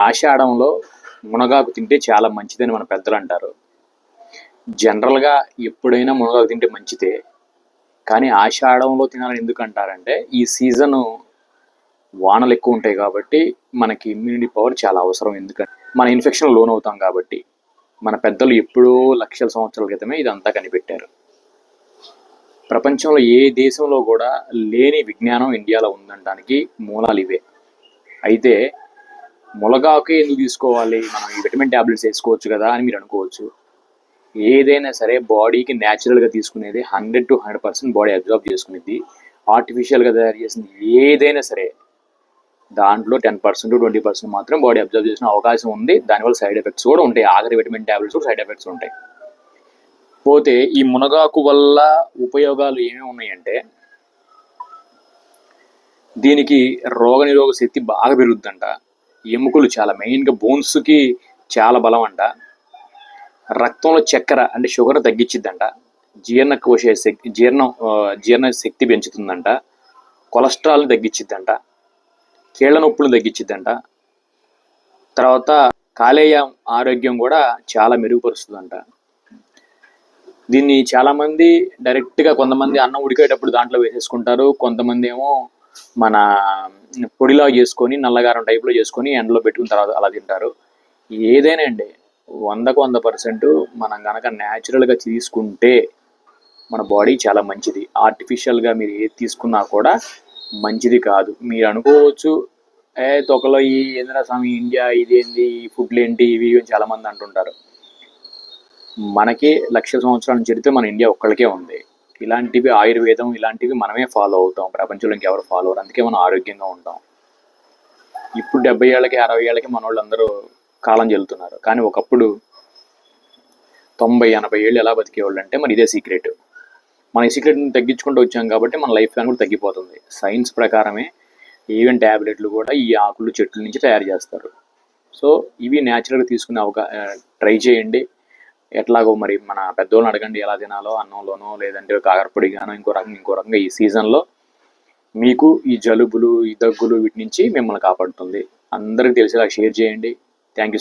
ఆషాఢంలో మునగాకు తింటే చాలా మంచిదని మన పెద్దలు అంటారు. జనరల్గా ఎప్పుడైనా మునగాకు తింటే మంచిదే. కానీ ఆషాఢంలో తినాలని ఎందుకు అంటారంటే ఈ సీజను వానలు ఎక్కువ ఉంటాయి కాబట్టి మనకి ఇమ్యూనిటీ పవర్ చాలా అవసరం. ఎందుకంటే మన ఇన్ఫెక్షన్ లోన్ అవుతాం కాబట్టి మన పెద్దలు ఎప్పుడో లక్షల సంవత్సరాల క్రితమే ఇదంతా కనిపెట్టారు. ప్రపంచంలో ఏ దేశంలో కూడా లేని విజ్ఞానం ఇండియాలో ఉందనడానికి మూలాలు ఇవే. అయితే ములగాకే ఎందుకు తీసుకోవాలి? మనం ఈ విటమిన్ ట్యాబ్లెట్స్ వేసుకోవచ్చు కదా అని మీరు అనుకోవచ్చు. ఏదైనా సరే బాడీకి న్యాచురల్గా తీసుకునేది hundred to hundred percent body observe చేసుకునేది. ఆర్టిఫిషియల్గా తయారు చేసింది ఏదైనా సరే దాంట్లో టెన్ పర్సెంట్ ట్వంటీ పర్సెంట్ మాత్రం బాడీ అబ్జర్వ్ చేసిన అవకాశం ఉంది. దానివల్ల సైడ్ ఎఫెక్ట్స్ కూడా ఉంటాయి. ఆఖరి విటమిన్ ట్యాబ్లెట్స్ కూడా సైడ్ ఎఫెక్ట్స్ ఉంటాయి. పోతే ఈ మునగాకు వల్ల ఉపయోగాలు ఏమేమి ఉన్నాయంటే దీనికి రోగనిరోధక శక్తి బాగా పెరుగుద్దంట. ఎముకలు చాలా మెయిన్గా బోన్స్కి చాలా బలం అంట. రక్తంలో చక్కెర అంటే షుగర్ తగ్గించిద్దంట జీర్ణకోశ శక్తి జీర్ణం జీర్ణ శక్తి పెంచుతుందంట. కొలెస్ట్రాల్ని తగ్గించిద్దంట కీళ్ళ నొప్పులు తగ్గించిద్దంట తర్వాత కాలేయ ఆరోగ్యం కూడా చాలా మెరుగుపరుస్తుందంట. దీన్ని చాలామంది డైరెక్ట్గా డైరెక్ట్గా కొంతమంది అన్నం ఉడికేటప్పుడు దాంట్లో వేసేసుకుంటారు. కొంతమంది ఏమో మన పొడిలా చేసుకొని నల్లగారం టైప్లో చేసుకొని ఎండలో పెట్టుకున్న తర్వాత అలా తింటారు. ఏదైనా అండి వందకు వంద పర్సెంట్ మనం కనుక న్యాచురల్గా తీసుకుంటే మన బాడీ చాలా మంచిది. ఆర్టిఫిషియల్గా మీరు ఏది తీసుకున్నా కూడా మంచిది కాదు. మీరు అనుకోవచ్చు ఏ తొకలో ఈ ఏంద్రా స్వామి ఇండియా ఇదేంది ఈ ఫుడ్లు ఏంటి ఇవి ఇవి అని అంటుంటారు. మనకి లక్ష సంవత్సరాల చరిత్ర మన ఇండియా ఒక్కడికే ఉంది. ఇలాంటివి ఆయుర్వేదం ఇలాంటివి మనమే ఫాలో అవుతాం. ప్రపంచంలో ఇంకెవరు ఫాలో అవ్వరు. అందుకే మనం ఆరోగ్యంగా ఉంటాం. ఇప్పుడు డెబ్బై ఏళ్ళకి అరవై ఏళ్ళకి మన వాళ్ళందరూ కాలం చెల్లుతున్నారు కానీ ఒకప్పుడు తొంభై ఎనభై ఏళ్ళు ఎలా బతికేవాళ్ళు అంటే మరి ఇదే సీక్రెట్ మన ఈ సీక్రెట్ని తగ్గించుకుంటూ వచ్చాం కాబట్టి మన లైఫ్ స్పాన్ కూడా తగ్గిపోతుంది. సైన్స్ ప్రకారమే ఈవెన్ ట్యాబ్లెట్లు కూడా ఈ ఆకులు చెట్ల నుంచి తయారు చేస్తారు. సో ఇవి న్యాచురల్గా తీసుకునే అవకా ట్రై చేయండి. ఎట్లాగో మరి మన పెద్దోళ్ళని అడగండి ఎలా తినాలో అన్నంలోనో లేదంటే కాకరపొడి గానో ఇంకో రకంగా ఇంకో రకంగా ఈ సీజన్లో మీకు ఈ జలుబులు ఈ దగ్గులు వీటి నుంచి మిమ్మల్ని కాపాడుతుంది. అందరికి తెలిసేలా షేర్ చేయండి. Thank you